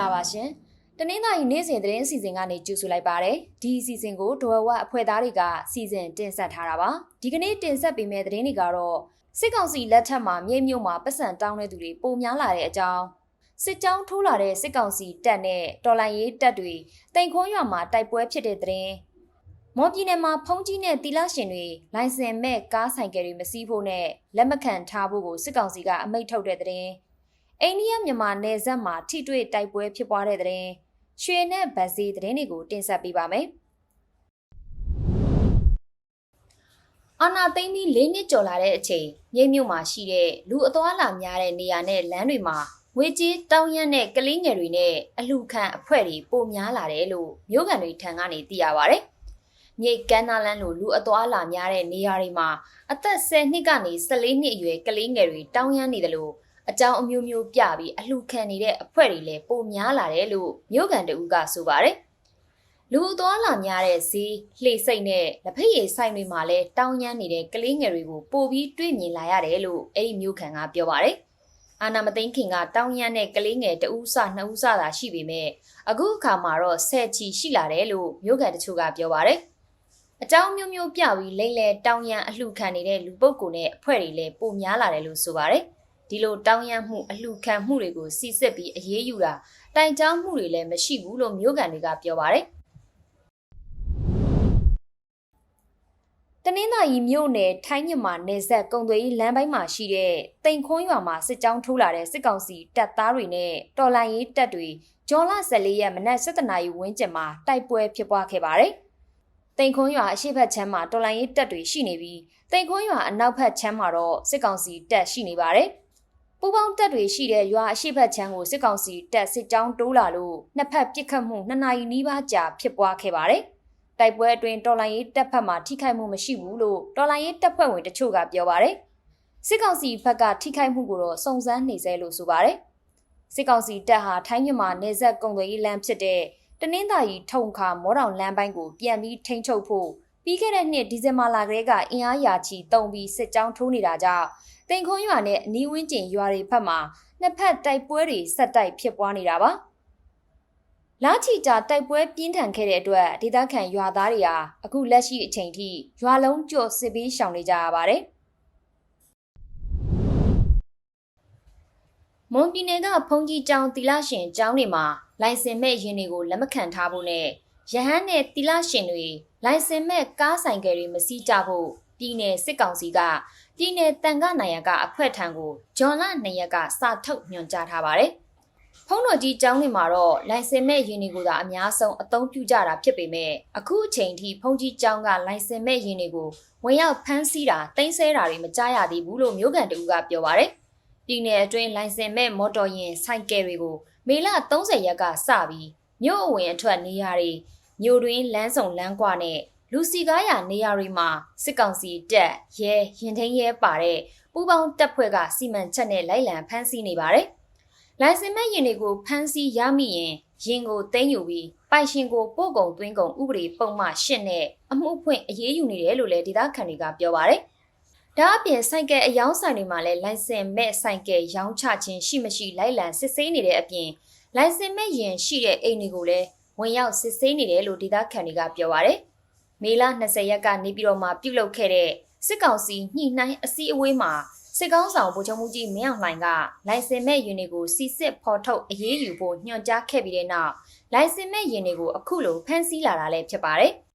္ဂလာပါရှင်။တနင်္သာရီနေ့စဉ်သတင်းအစီအစဉ်ကနေကြိုဆိုလိုက်ပါရစေ။ဒီအစီအစဉ်ကိုဒဝဝအဖွဲ့သားတွေကစီစဉ်တင်ဆက်ထားတာပါ။ဒီကနေ့တင်ဆက်ပေးမယ့်သတင်းတွေကတော့စစ်ကောင်စီလက်ထက်မှာမြိတ်မြို့မှာပတ်စံတောင်းတဲ့သူတွေပုံများလာတဲ့အကြောင်းစစ်ကြောင်းထိုးလာတဲ့စစ်ကောင်စီတပ်နဲ့တော်လိုင်းရေးတပ်တွေတိမ်ခွန်းရွာမှာတိုက်ပွဲဖြစ်တဲ့သတင်းမော်ပြည်နယ်မှာဖုံးကြီးနဲ့တီလာရှင်တွေလိုင်စင်မဲ့ကားဆိုင်ကယ်တွေမစီးဖို့နဲ့လက်မခံထားဖို့ကိုစစ်ကောင်စီကအမိန့်ထုတ်တဲ့သတင်း အိန္ဒိယမြန်မာနယ်စပ်မှာထိတွေ့တိုက်ပွဲဖြစ်ပွားတဲ့တဲ့ရင်ရွှေနဲ့ဗတ်စီတဲ့ရင်တွေကိုတင်ဆက်ပေးပါမယ်။အာနာသိမ့်ပြီး၄နှစ်ကျော်လာတဲ့အချိန်မြိတ်မြို့မှာရှိတဲ့လူအသွားလာများတဲ့နေရာနဲ့လမ်းတွေမှာငွေကြေးတောင်းရမ်းတဲ့ကလေးငယ်တွေနဲ့အလှခံအဖွဲ့တွေပိုများလာတယ်လို့မြို့ကန်တွေထံကနေသိရပါဗျ။မြိတ်ကမ်းနားလန်းလိုလူအသွားလာများတဲ့နေရာတွေမှာအသက်10နှစ်ကနေ14နှစ်အရွယ်ကလေးငယ်တွေတောင်းရမ်းနေတယ်လို့ အကြောင်းအမျိုးမျိုးပြပြီးအလှခံနေတဲ့အဖွဲ့တွေလည်းပိုများလာတယ်လို့မြို့ကန်တအူးကဆိုပါတယ်။လူအသွားလာများတဲ့ဈေးလှေစိတ်နဲ့လက်ဖက်ရည်ဆိုင်တွေမှာလည်းတောင်းရမ်းနေတဲ့ကလေးငယ်တွေကိုပိုပြီးတွေ့မြင်လာရတယ်လို့အဲ့ဒီမြို့ခံကပြောပါတယ်။အာနာမသိန်းခင်ကတောင်းရမ်းတဲ့ကလေးငယ်တဦးစနှစ်ဦးစသာရှိပေမဲ့အခုအခါမှာတော့ဆယ်ချီရှိလာတယ်လို့မြို့ကန်တချို့ကပြောပါတယ်။အကြောင်းမျိုးမျိုးပြပြီးလိမ့်လဲတောင်းရမ်းအလှခံနေတဲ့လူပုဂ္ဂိုလ်နဲ့အဖွဲ့တွေလည်းပိုများလာတယ်လို့ဆိုပါတယ်။ ဒီလိုတောင်းရမ်းမှုအလှခံမှုတွေကိုစီစစ်ပြီးအရေးယူတာတိုင်ကြားမှုတွေလည်းမရှိဘူးလို့မျိုးကန်တွေကပြောပါတယ်တနင်္သာရီမြို့နယ်ထိုင်းမြန်မာနယ်စပ်ကုံသွေးလမ်းပိုင်းမှာရှိတဲ့တိန်ခွန်းရွာမှာစစ်ကြောင်းထိုးလာတဲ့စစ်ကောင်စီတပ်သားတွေနဲ့တော်လိုင်းရေးတပ်တွေဂျွန်လ14ရက်မနက်7:00နာရီဝန်းကျင်မှာတိုက်ပွဲဖြစ်ပွားခဲ့ပါတယ်။တိန်ခွန်းရွာအရှိတ်ဘက်ချမ်းမှာတော်လိုင်းရေးတပ်တွေရှိနေပြီးတိန်ခွန်းရွာအနောက်ဘက်ချမ်းမှာတော့စစ်ကောင်စီတပ်ရှိနေပါတယ်။ ပူပေါင်းတပ်တွေရှိတဲ့ရွာအရှိတ်ဘက်ချမ်းကိုစစ်ကောင်စီတပ်စစ်ကြောင်းတိုးလာလို့နှစ်ဖက်ပစ်ခတ်မှုနှစ်နာရီနီးပါးကြာဖြစ်ပွားခဲ့ပါတယ်။တိုက်ပွဲအတွင်းတော်လိုင်းရေးတပ်ဖက်မှထိခိုက်မှုမရှိဘူးလို့တော်လိုင်းရေးတပ်ဖွဲ့ဝင်တချို့ကပြောပါတယ်။စစ်ကောင်စီဘက်ကထိခိုက်မှုကိုတော့စုံစမ်းနေသေးလို့ဆိုပါတယ်။စစ်ကောင်စီတပ်ဟာထိုင်းမြန်မာနယ်စပ်ကုံသွေးလမ်းဖြစ်တဲ့တနင်္သာရီထုံခါမောတောင်လမ်းပိုင်းကိုပြန်ပြီးထိန်းချုပ်ဖို့ ပြီးခဲ့တဲ့နှစ်ဒီဇင်ဘာလကတည်းကအင်အားရာချီတုံပြီးစစ်ကြောင်းထိုးနေတာကြောင့်တင်ခွန်းရွာနဲ့အနီးဝန်းကျင်ရွာတွေဖက်မှာနှစ်ဖက်တိုက်ပွဲတွေဆက်တိုက်ဖြစ်ပွားနေတာပါလာချီတာတိုက်ပွဲပြင်းထန်ခဲ့တဲ့အတွက်ဒေသခံရွာသားတွေဟာအခုလက်ရှိအချိန်ထိရွာလုံးကျော်စစ်ပေးရှောင်နေကြရပါတယ်မွန်ပြည်နယ်ကဖုန်ကြီးကျောင်းတီလာရှင်ကျောင်းတွေမှာလိုင်စင်မဲ့ရင်တွေကိုလက်မခံထားဖို့နဲ့ ရဟန်းနဲ့တိလရှင်တွေလိုင်စင်မဲ့ကားဆိုင်ကယ်တွေမစီးကြဖို့ပြည်နယ်စစ်ကောင်စီကပြည်နယ်တန်ခနိုင်ရကအဖွဲ့ထံကိုဂျွန်လနိုင်ရကစာထုတ်ညွှန်ကြားထားပါတယ်။ဖုံးတော်ကြီးကျောင်းတွေမှာတော့လိုင်စင်မဲ့ယင်တွေကိုသာအများဆုံးအသုံးပြုကြတာဖြစ်ပေမဲ့အခုအချိန်ထိဖုံးကြီးကျောင်းကလိုင်စင်မဲ့ယင်တွေကိုဝင်ရောက်ဖမ်းဆီးတာတင်ဆဲတာတွေမကြားရသေးဘူးလို့မျိုးကန်တူကပြောပါတယ်။ပြည်နယ်အတွင်းလိုင်စင်မဲ့မော်တော်ယာဉ်ဆိုင်ကယ်တွေကိုမေလ30ရက်ကစပြီးမြို့အဝင်အထွက်နေရာတွေ မြို့တွင်းလမ်းဆောင်လမ်းကွာနဲ့လူစီကားရနေရာတွေမှာစစ်ကောင်စီတပ်ရဲရင်ထင်းရဲပါတဲ့ပူပေါင်းတပ်ဖွဲ့ကစီမံချက်နဲ့လိုက်လံဖမ်းဆီးနေပါတယ်။လိုင်စင်မဲ့ရင်တွေကိုဖမ်းဆီးရမိရင်ရင်ကိုသိမ်းယူပြီးပိုင်ရှင်ကိုပို့ကုန်သွင်းကုန်ဥပဒေပုံမှန်ရှင်းနဲ့အမှုဖွင့်အရေးယူနေတယ်လို့လည်းဒေသခံတွေကပြောပါတယ်။ဒါအပြင်ဆိုင်ကယ်အယောင်းဆိုင်တွေမှာလည်းလိုင်စင်မဲ့ဆိုင်ကယ်ရောင်းချခြင်းရှိမရှိလိုက်လံစစ်ဆေးနေတဲ့အပြင်လိုင်စင်မဲ့ရင်ရှိတဲ့အိမ်တွေကိုလည်း ဝင်ရောက်စစ်ဆေးနေတယ်လို့ဒေသခံတွေကပြောပါတယ်။မေလ20ရက်ကနေပြည်တော်မှာပြုလုပ်ခဲ့တဲ့စစ်ကောင်စီညှိနှိုင်းအစည်းအဝေးမှာစစ်ကောင်းဆောင်ဗိုလ်ချုပ်မှုကြီးမင်းအောင်လှိုင်ကလိုင်စင်မဲ့ယင်းတွေကိုစီစစ်ဖော်ထုတ်အရေးယူဖို့ညွှန်ကြားခဲ့ပြီးတဲ့နောက်လိုင်စင်မဲ့ယင်းတွေကိုအခုလိုဖမ်းဆီးလာတာလည်းဖြစ်ပါတယ်။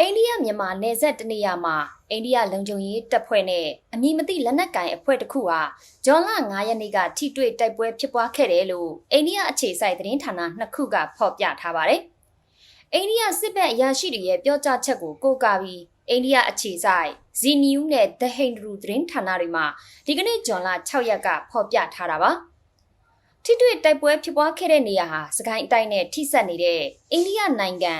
အိန္ဒိယမြန်မာနယ်စပ်တနေရာမှာအိန္ဒိယလုံခြုံရေးတပ်ဖွဲ့နဲ့အမည်မသိလက်နက်ကိုင်အဖွဲ့တစ်ခုဟာဂျွန်လ9ရက်နေ့ကထိတွေ့တိုက်ပွဲဖြစ်ပွားခဲ့တယ်လို့အိန္ဒိယအခြေစိုက်သတင်းဌာနနှစ်ခုကဖော်ပြထားပါတယ်။အိန္ဒိယစစ်ဘက်အရာရှိတွေရဲ့ပြောကြားချက်ကိုကိုးကားပြီးအိန္ဒိယအခြေစိုက် Z News နဲ့ The Hindu သတင်းဌာနတွေမှာဒီကနေ့ဇွန်လ6ရက်ကဖော်ပြထားတာပါထိတွေ့တိုက်ပွဲဖြစ်ပွားခဲ့တဲ့နေရာဟာစကိုင်းအတိုင်းနဲ့ထိစပ်နေတဲ့အိန္ဒိယနိုင်ငံ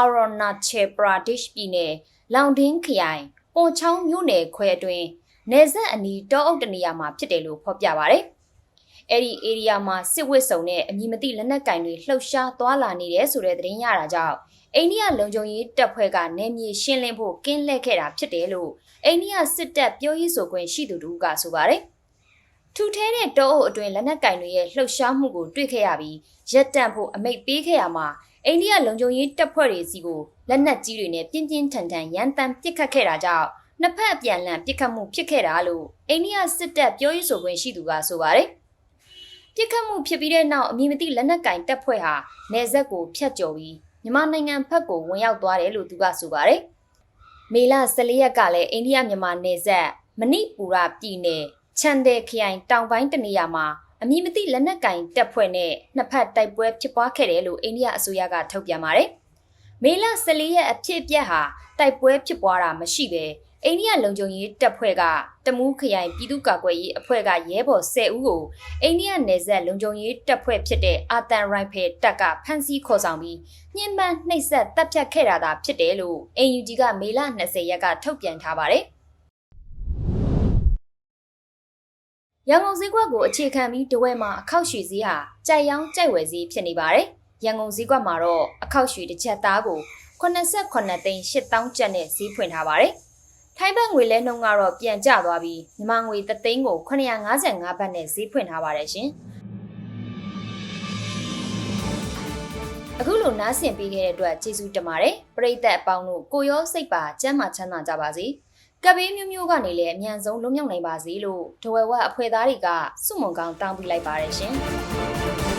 Arunachal Pradesh ပြည်နယ်လောင်ဒင်းခရိုင်ပွန်ချောင်းမြို့နယ်ခွဲအတွင်းနေဆက်အနီးတောအုပ်တနေရာမှာဖြစ်တယ်လို့ဖော်ပြပါဗျ။အဲ့ဒီ area မှာစစ်ဝစ်စုံနဲ့အမည်မသိလက်နက်ကင်တွေလှုပ်ရှားသွားလာနေတယ်ဆိုတဲ့သတင်းရတာကြောင့်အိန္ဒိယလုံခြုံရေးတပ်ဖွဲ့ကနေမြေရှင်းလင်းဖို့ကင်းလှည့်ခဲ့တာဖြစ်တယ်လို့အိန္ဒိယစစ်တပ်ပြောရေးဆိုခွင့်ရှိသူတို့ကဆိုပါတယ်။ထူထဲတဲ့တောအုပ်အတွင်းလက်နက်ကင်တွေရဲ့လှုပ်ရှားမှုကိုတွေ့ခဲ့ရပြီးရက်တန့်ဖို့အမိတ်ပေးခဲ့ရမှာ အိန္ဒိယလုံခြုံရေးတပ်ဖွဲ့တွေစီကိုလက်နက်ကြီးတွေနဲ့ပြင်းပြင်းထန်ထန်ရန်တမ်းပစ်ခတ်ခဲ့တာကြောင့်နှစ်ဖက်အပြန်အလှန်ပစ်ခတ်မှုဖြစ်ခဲ့တာလို့အိန္ဒိယစစ်တပ်ပြောရေးဆိုခွင့်ရှိသူကဆိုပါတယ်။ပစ်ခတ်မှုဖြစ်ပြီးတဲ့နောက်အမည်မသိလက်နက်ကင်တပ်ဖွဲ့ဟာနေဆက်ကိုဖျက်ကျော်ပြီးမြန်မာနိုင်ငံဘက်ကိုဝင်ရောက်သွားတယ်လို့သူကဆိုပါတယ်။မေလ14ရက်ကလည်းအိန္ဒိယမြန်မာနယ်စပ်မဏိပူရပြည်နယ်ချန်တယ်ခရိုင်တောင်ပိုင်းတနေရာမှာ အမည်မသိလက်နက်ကင်တပ်ဖွဲ့နဲ့နှစ်ဖက်တိုက်ပွဲဖြစ်ပွားခဲ့တယ်လို့အိန္ဒိယအစိုးရကထုတ်ပြန်ပါတယ်။မေလ14ရက်အဖြစ်အပျက်ဟာတိုက်ပွဲဖြစ်ပွားတာမရှိဘဲအိန္ဒိယလုံခြုံရေးတပ်ဖွဲ့ကတမူးခရိုင်ပြည်သူ့ကာကွယ်ရေးအဖွဲ့ကရဲဘော်10ဦးကိုအိန္ဒိယနယ်စပ်လုံခြုံရေးတပ်ဖွဲ့ဖြစ်တဲ့အာတန်ရိုင်ဖယ်တပ်ကဖမ်းဆီးခေါ်ဆောင်ပြီးညှဉ်းပန်းနှိပ်စက်တပ်ဖြတ်ခဲ့တာသာဖြစ်တယ်လို့ AUG ကမေလ20ရက်ကထုတ်ပြန်ထားပါတယ်။ ရန်ကုန်ဈေးကွက်ကိုအခြေခံပြီးတဝဲမှာအခောက်ရွှေဈေးဟာကြိုက်ရောင်းကြိုက်ဝယ်ဈေးဖြစ်နေပါတယ်။ရန်ကုန်ဈေးကွက်မှာတော့အခောက်ရွှေတစ်ချက်သားကို89သိန်း8000ကျပ်နဲ့ဈေးဖွင့်ထားပါတယ်။ထိုင်းဘတ်ငွေလဲနှုန်းကတော့ပြန်ကျသွားပြီးမြန်မာငွေ3သိန်းကို955ဘတ်နဲ့ဈေးဖွင့်ထားပါတယ်ရှင်။အခုလိုနားဆင်ပေးခဲ့တဲ့အတွက်ကျေးဇူးတင်ပါတယ်။ပရိသတ်အပေါင်းတို့ကိုရောစိတ်ပါကျမ်းမာချမ်းသာကြပါစေ။ ကပ်ဘေးမျိုးမျိုးကနေလည်းအမြန်ဆုံးလွတ်မြောက်နိုင်ပါစေလို့ဒဝဲဝအဖွဲ့သားတွေကစုမုံကောင်းတောင်းပေးလိုက်ပါတယ်ရှင်။